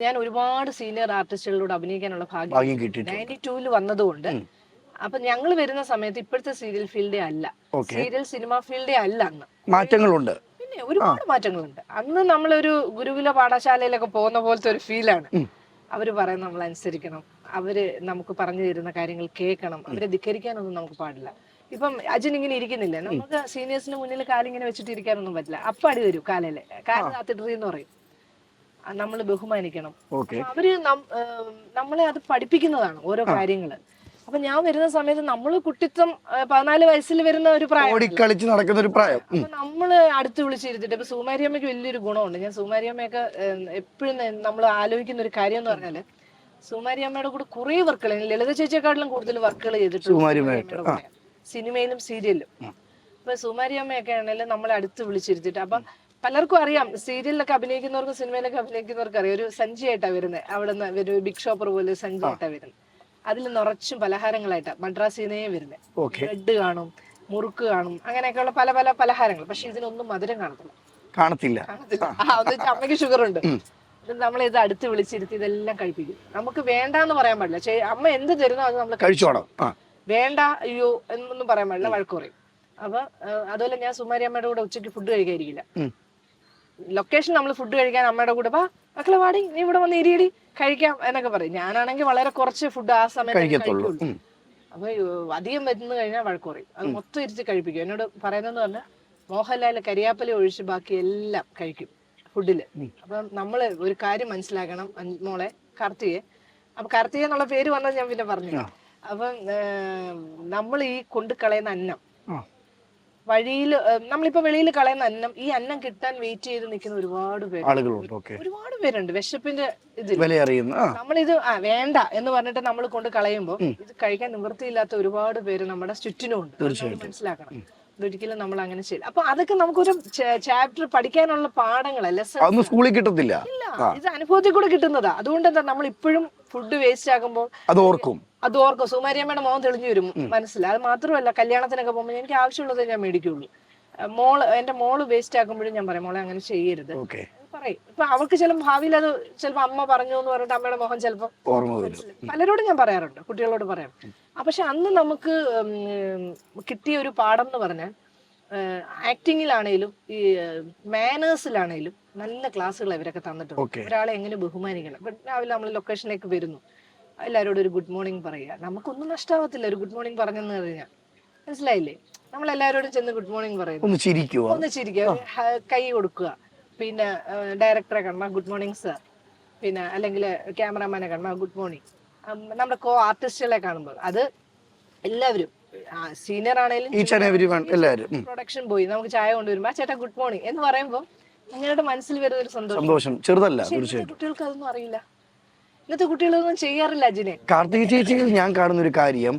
ഞാൻ ഒരുപാട് സീനിയർ ആർട്ടിസ്റ്റുകളോട് അഭിനയിക്കാനുള്ള ഭാഗ്യം നയന്റി ടൂവിൽ വന്നതുകൊണ്ട്. അപ്പൊ ഞങ്ങൾ വരുന്ന സമയത്ത് ഇപ്പോഴത്തെ സീരിയൽ ഫീൽഡേ അല്ല. സീരിയൽ സിനിമ ഫീൽഡേ അല്ല അന്ന്. മാറ്റങ്ങളുണ്ട്. പിന്നെ ഒരുപാട് മാറ്റങ്ങളുണ്ട്. അന്ന് നമ്മളൊരു ഗുരുകുല പാഠശാലയിലൊക്കെ പോകുന്ന പോലത്തെ ഒരു ഫീലാണ്. അവർ പറയുന്ന നമ്മൾ അനുസരിക്കണം. അവർ നമുക്ക് പറഞ്ഞു തരുന്ന കാര്യങ്ങൾ കേൾക്കണം. അവരെ ധിക്കരിക്കാനൊന്നും നമുക്ക് പാടില്ല. ഇപ്പം അജിൻ ഇങ്ങനെ ഇരിക്കുന്നില്ല? നമുക്ക് സീനിയേഴ്സിന് മുന്നിൽ കാലിങ്ങനെ വെച്ചിട്ട് ഇരിക്കാനൊന്നും പറ്റില്ല. അപ്പാടി വരും കാലല്ലേ കാലം കാത്തിട്രി എന്ന് പറയും. നമ്മൾ ബഹുമാനിക്കണം. അവർ നമ്മളെ അത് പഠിപ്പിക്കുന്നതാണ് ഓരോ കാര്യങ്ങൾ. അപ്പൊ ഞാൻ വരുന്ന സമയത്ത് നമ്മൾ കുട്ടിത്വം പതിനാല് വയസ്സിൽ വരുന്ന ഒരു പ്രായം ഓടിക്കളിച്ച് നടക്കുന്ന ഒരു പ്രായം. നമ്മൾ അടുത്ത് വിളിച്ചിരുത്തിട്ട് ഇപ്പൊ സുമാരിയമ്മയ്ക്ക് വലിയൊരു ഗുണമുണ്ട്. ഞാൻ സുമാരിയമ്മയൊക്കെ എപ്പോഴും നമ്മൾ ആലോചിക്കുന്ന ഒരു കാര്യം എന്ന് പറഞ്ഞാൽ സുമാരിയമ്മയുടെ കൂടെ കുറെ വർക്കുകൾ ലളിത ചേച്ചിയെക്കാട്ടിലും കൂടുതൽ വർക്കുകൾ ചെയ്തിട്ടുണ്ട് സിനിമയിലും സീരിയലിലും. ഇപ്പൊ സുമാരിയമ്മയൊക്കെ ആണെങ്കിൽ നമ്മളെ അടുത്ത് വിളിച്ചിരുത്തിട്ട് അപ്പൊ പലർക്കും അറിയാം. സീരിയലിലൊക്കെ അഭിനയിക്കുന്നവർക്കും സിനിമയിലൊക്കെ അഭിനയിക്കുന്നവർക്കും അറിയാം. ഒരു സഞ്ചിയായിട്ടാ വരുന്നത് അവിടെ നിന്ന് ഒരു ബിഗ് ഷോപ്പർ പോലെ ഒരു സഞ്ചിയായിട്ടാ വരുന്നത് അതിൽ നിറച്ചും പലഹാരങ്ങളായിട്ടാ. മദ്രാസിന്നേ വരുന്നത് ബ്രെഡ് കാണും മുറുക്ക് കാണും അങ്ങനെയൊക്കെയുള്ള പല പല പലഹാരങ്ങൾ. പക്ഷെ ഇതിനൊന്നും മധുരം കാണത്തില്ല. കാണത്തില്ല. അമ്മയ്ക്ക് ഷുഗർ ഉണ്ട് നമ്മൾ ഇത് അടുത്ത് വിളിച്ചിരുത്തി ഇതെല്ലാം കഴിപ്പിക്കും. നമുക്ക് വേണ്ടാന്ന് പറയാൻ പാടില്ല. അമ്മ എന്ത് തരുന്നോ അത് നമ്മൾ കഴിച്ചോണം വേണ്ട അയ്യോ എന്നൊന്നും പറയാൻ പാടില്ല. വഴക്ക് പറയും. അപ്പൊ അതുപോലെ ഞാൻ സുമാരി അമ്മയുടെ കൂടെ ഉച്ചയ്ക്ക് ഫുഡ് കഴിക്കാതിരിക്കില്ല. ലൊക്കേഷൻ നമ്മൾ ഫുഡ് കഴിക്കാൻ അമ്മയുടെ കൂടെ വാ. മക്കളെ വാടി നീ ഇവിടെ വന്ന് ഇരിയടി കഴിക്കാം എന്നൊക്കെ പറയും. ഞാനാണെങ്കിൽ വളരെ കുറച്ച് ഫുഡ് ആ സമയത്ത് കഴിക്കത്തുള്ളൂ. അപ്പൊ അധികം വരുന്നു കഴിഞ്ഞാൽ വഴക്ക് പറയും. അത് മൊത്തം ഇരിച്ച് കഴിപ്പിക്കും. എന്നോട് പറയുന്നതെന്ന് പറഞ്ഞാൽ മോഹൻലാൽ കരിയാപ്പല ഒഴിച്ച് ബാക്കി എല്ലാം കഴിക്കും ഫുഡിൽ അപ്പൊ നമ്മൾ ഒരു കാര്യം മനസ്സിലാക്കണം മോളെ കാർത്തിയെ. അപ്പൊ കാർത്തിക എന്നുള്ള പേര് വന്നത് ഞാൻ പിന്നെ പറഞ്ഞു. അപ്പം നമ്മൾ ഈ കൊണ്ട് കളയുന്ന അന്നം. വഴിയിൽ നമ്മളിപ്പോ വെളിയിൽ കളയുന്ന അന്നം ഈ അന്നം കിട്ടാൻ വെയിറ്റ് ചെയ്ത് നിൽക്കുന്ന ഒരുപാട് പേര് ആളുകളുണ്ട് ഒരുപാട് പേരുണ്ട്. വിശപ്പിന്റെ ഇതിൽ ആ. നമ്മളിത് ആ വേണ്ട എന്ന് പറഞ്ഞിട്ട് നമ്മൾ കൊണ്ട് കളയുമ്പോൾ ഇത് കഴിക്കാൻ നിവൃത്തിയില്ലാത്ത ഒരുപാട് പേര് നമ്മുടെ ചുറ്റിനും ഉണ്ട് നമ്മൾ മനസ്സിലാക്കണം. ഒരിക്കലും നമ്മൾ അങ്ങനെ ചെയ്യില്ല. അപ്പൊ അതൊക്കെ നമുക്കൊരു ചാപ്റ്റർ പഠിക്കാനുള്ള പാഠങ്ങളെ ലെസൺ അതൊന്നും സ്കൂളിൽ കിട്ടത്തില്ല. ഇത് അനുഭവത്തിൽ കൂടെ കിട്ടുന്നതാ. അതുകൊണ്ട് എന്താ നമ്മൾ ഇപ്പോഴും ഫുഡ് വേസ്റ്റ് ആകുമ്പോൾ അത് ഓർക്കും. അത് ഓർക്കും. സുമാരിയമ്മയുടെ മോൻ തെളിഞ്ഞു വരും മനസ്സിൽ. അത് മാത്രമല്ല കല്യാണത്തിനൊക്കെ പോകുമ്പോൾ എനിക്ക് ആവശ്യമുള്ളത് ഞാൻ മേടിക്കുള്ളൂ. മോൾ എന്റെ മോൾ വേസ്റ്റ് ആക്കുമ്പോഴും ഞാൻ പറയും മോളെ അങ്ങനെ ചെയ്യരുത്. പറയും. ഇപ്പൊ അവൾക്ക് ചിലപ്പോൾ ഭാവിയിൽ അത് ചിലപ്പോ അമ്മ പറഞ്ഞു എന്ന് പറഞ്ഞിട്ട് അമ്മയുടെ മോഹം ചിലപ്പോ പലരോടും ഞാൻ പറയാറുണ്ട് കുട്ടികളോട് പറയാം. പക്ഷെ അന്ന് നമുക്ക് കിട്ടിയ ഒരു പാഠം എന്ന് പറഞ്ഞാൽ ആക്ടിങ്ങിലാണേലും ഈ മാനേഴ്സിലാണേലും നല്ല ക്ലാസ്സുകൾ ഇവരൊക്കെ തന്നിട്ടുണ്ട്. ഒരാളെ എങ്ങനെ ബഹുമാനിക്കണം? രാവിലെ നമ്മൾ ലൊക്കേഷനിലേക്ക് വരുന്നു. എല്ലാവരോടും ഒരു ഗുഡ് മോർണിംഗ് പറയുക. നമുക്കൊന്നും നഷ്ടാവത്തില്ല. ഒരു ഗുഡ് മോർണിംഗ് പറഞ്ഞെന്ന് കഴിഞ്ഞാൽ മനസ്സിലായില്ലേ? നമ്മൾ എല്ലാവരോടും ചെന്ന് ഗുഡ് മോർണിംഗ് പറയുന്നു. ഒന്ന് ചിരിക്കുക ഒന്ന് ചിരിക്കുക. കൈ കൊടുക്കുക. പിന്നെ ഡയറക്ടറെ കാണണം ഗുഡ് മോർണിംഗ് സർ പിന്നെ അല്ലെങ്കിൽ ക്യാമറാമാനെ കാണണം ഗുഡ് മോർണിംഗ് നമ്മുടെ കോ ആർട്ടിസ്റ്റുകളെ കാണുമ്പോൾ അത് എല്ലാവരും സീനിയർ ആണെങ്കിലും എല്ലാവരും. പ്രൊഡക്ഷൻ പോയി. നമുക്ക് ചായ കൊണ്ടുവരുമ്പോൾ ആ ചേട്ടാ ഗുഡ് മോർണിംഗ് എന്ന് പറയുമ്പോൾ നിങ്ങളുടെ മനസ്സിൽ വരുന്ന ഒരു സന്തോഷം. ചെറുതല്ല കുട്ടികൾക്ക് അതൊന്നും അറിയില്ല. ഇന്നത്തെ കുട്ടികളൊന്നും ചെയ്യാറില്ല അജിനെ. കാർത്തിക ചേച്ചിയിൽ ഞാൻ കാണുന്ന ഒരു കാര്യം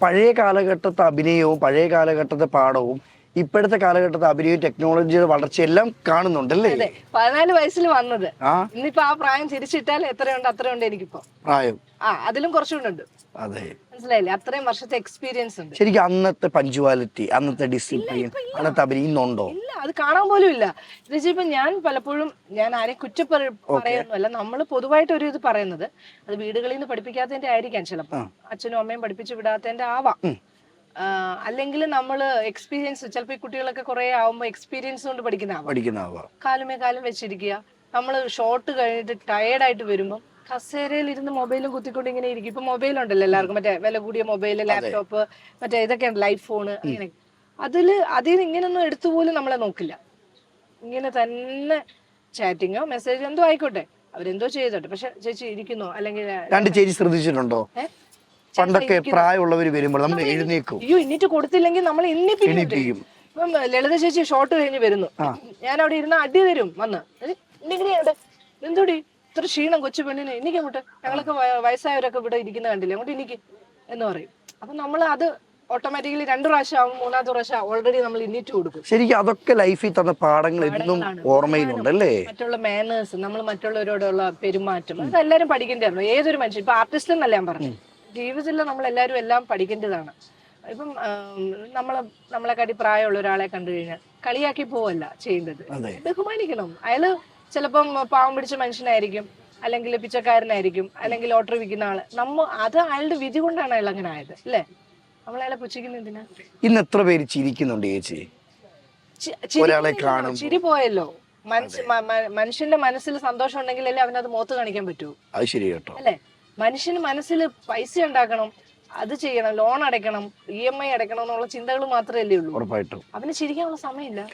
പഴയ കാലഘട്ടത്തെ അഭിനയവും പഴയ കാലഘട്ടത്തെ പാഠവും ഇപ്പോഴത്തെ കാലഘട്ടത്തെ അഭിനയം ടെക്നോളജിയുടെ വളർച്ചയെല്ലാം കാണുന്നുണ്ടല്ലേ? അതെ പതിനാല് വയസ്സിൽ വന്നത്. ആ? ഇന്നിപ്പോ ആ പ്രായം തിരിച്ചിട്ടാൽ എത്രയുണ്ട് അത്രയുണ്ട് എനിക്കിപ്പോ. പ്രായം? ആ അതിലും കുറച്ചുകൂടെ ഉണ്ട് അതെ. മനസ്സിലായില്ലേ? അത്രയും വർഷത്തെ എക്സ്പീരിയൻസ് ഉണ്ട്. ശരിക്കും അന്നത്തെ പഞ്ച്വാലിറ്റി അന്നത്തെ ഡിസിപ്ലിൻ അന്നത്തെ അഭിനയം ഇന്നുണ്ടോ? ഇല്ല അത് കാണാൻ പോലും ഇല്ല. എന്ന് വെച്ചാൽ ഇപ്പൊ ഞാൻ പലപ്പോഴും ഞാൻ ആരെയും കുറ്റപ്പറ പറയുന്നല്ല നമ്മൾ പൊതുവായിട്ട് ഒരു ഇത് പറയുന്നത് അത് വീടുകളിൽ നിന്ന് പഠിപ്പിക്കാത്തതിന്റെ ആയിരിക്കാം ചിലപ്പോ. അച്ഛനും അമ്മയും പഠിപ്പിച്ചു വിടാത്തതിന്റെ ആവാം. അല്ലെങ്കിൽ നമ്മൾ എക്സ്പീരിയൻസ് ചിലപ്പോൾ ഈ കുട്ടികളൊക്കെ കുറെ ആവുമ്പോൾ എക്സ്പീരിയൻസ് കൊണ്ട് പഠിക്കുന്ന ആവാം പഠിക്കുന്ന കാലമേ കാലം വെച്ചിരിക്കുക. നമ്മൾ ഷോർട്ട് കഴിഞ്ഞിട്ട് ടയേർഡ് ആയിട്ട് വരുമ്പോൾ കസേരയിൽ ഇരുന്ന് മൊബൈലും കുത്തിക്കൊണ്ട് ഇങ്ങനെ ഇരിക്കും. ഇപ്പൊ മൊബൈൽ ഉണ്ടല്ലോ എല്ലാവർക്കും. മറ്റേ വില കൂടിയ മൊബൈൽ ലാപ്ടോപ്പ് മറ്റേ ഇതൊക്കെയാണ് ലൈഫ് ഫോണ് അങ്ങനെ. അതിൽ അതിൽ നിന്ന് ഇങ്ങനൊന്നും എടുത്തു പോലും നമ്മളെ നോക്കില്ല. ഇങ്ങനെ തന്നെ ചാറ്റിങ്ങോ മെസ്സേജോ എന്തോ ആയിക്കോട്ടെ. അവരെന്തോ ചെയ്തോട്ടെ. പക്ഷെ ചേച്ചി ഇരിക്കുന്നോ? അല്ലെങ്കിൽ രണ്ട് ചേച്ചി ശ്രദ്ധിച്ചിട്ടുണ്ടോ? പണ്ടൊക്കെ പ്രായമുള്ളവർ വരുമ്പോൾ നമ്മൾ എഴുന്നേക്കും അയ്യോ എന്നിട്ട് കൊടുത്തില്ലെങ്കിൽ നമ്മൾ എണ്ണിപ്പിക്കും ഇപ്പം ലളിത ചേച്ചി ഷോർട്ട് കഴിഞ്ഞ് വരുന്നു. ഞാൻ അവിടെ ഇരുന്ന് അടി തരും. വന്ന്. ഇങ്ങനെ എന്തോടി? ഇത്ര ക്ഷീണം കൊച്ചു പെണ്ണിനെ. എനിക്ക് അങ്ങോട്ട്. ഞങ്ങളൊക്കെ വയസ്സായവരൊക്കെ ഇവിടെ ഇരിക്കുന്ന കണ്ടില്ലേ? അങ്ങോട്ട് എനിക്ക് എന്ന് പറയും. അപ്പൊ നമ്മൾ അത് ഓട്ടോമാറ്റിക്കലി രണ്ടു പ്രാവശ്യം ആവും മൂന്നാമത്തെ പ്രാവശ്യം ഓൾറെഡി നമ്മൾ ഇന്നിറ്റ് കൊടുക്കും. ശരിക്കും അതൊക്കെ ലൈഫിൽ തന്ന പാഠങ്ങൾ എന്നും ഓർമ്മയിലുണ്ട് അല്ലേ മറ്റുള്ള മാനേഴ്സ് നമ്മൾ മറ്റുള്ളവരോടുള്ള പെരുമാറ്റം അതെല്ലാരും പഠിക്കേണ്ടതായിരുന്നു ഏതൊരു മനുഷ്യൻ ഇപ്പൊ ആർട്ടിസ്റ്റ് എന്നല്ല ഞാൻ പറഞ്ഞു? ജീവിതത്തിൽ നമ്മൾ എല്ലാവരും എല്ലാം പഠിക്കേണ്ടതാണ്. ഇപ്പം നമ്മളെ നമ്മളെക്കാട്ടി പ്രായമുള്ള ഒരാളെ കണ്ടു കഴിഞ്ഞാൽ കളിയാക്കി പോവല്ല ചെയ്യേണ്ടത്. ബഹുമാനിക്കണം. അയാൾ ചിലപ്പം പാവം പിടിച്ച മനുഷ്യനായിരിക്കും അല്ലെങ്കിൽ പിച്ചക്കാരനായിരിക്കും അല്ലെങ്കിൽ ലോട്ടറി വിൽക്കുന്ന ആൾ. നമ്മ അത് അയാളുടെ വിധി കൊണ്ടാണ് അയാൾ അങ്ങനെ ആയത് അല്ലേ? നമ്മൾ അയാളെ പുച്ഛിക്കുന്ന എന്തിനാ? ഇന്ന് എത്ര പേര് ചിരിക്കുന്നുണ്ട് ചേച്ചി? ചിരി ഒരാളെ പോയല്ലോ, കാണുമ്പോ. ചിരി പോയല്ലോ. മനുഷ്യ മനുഷ്യന്റെ മനസ്സിൽ സന്തോഷം ഉണ്ടെങ്കിലല്ലേ അവനത് മോത്ത് കാണിക്കാൻ പറ്റൂ. അത് ശരി കേട്ടോ. അല്ലേ? മനുഷ്യന് മനസ്സിൽ പൈസ ഉണ്ടാക്കണം അത് ചെയ്യണം ലോൺ അടയ്ക്കണം ഇ എം ഐ അടയ്ക്കണം എന്നുള്ള ചിന്തകൾ മാത്രമല്ലേ ഉള്ളൂ. ഉറപ്പായിട്ടും. അവന് ചിരിക്കാനുള്ള സമയമില്ല.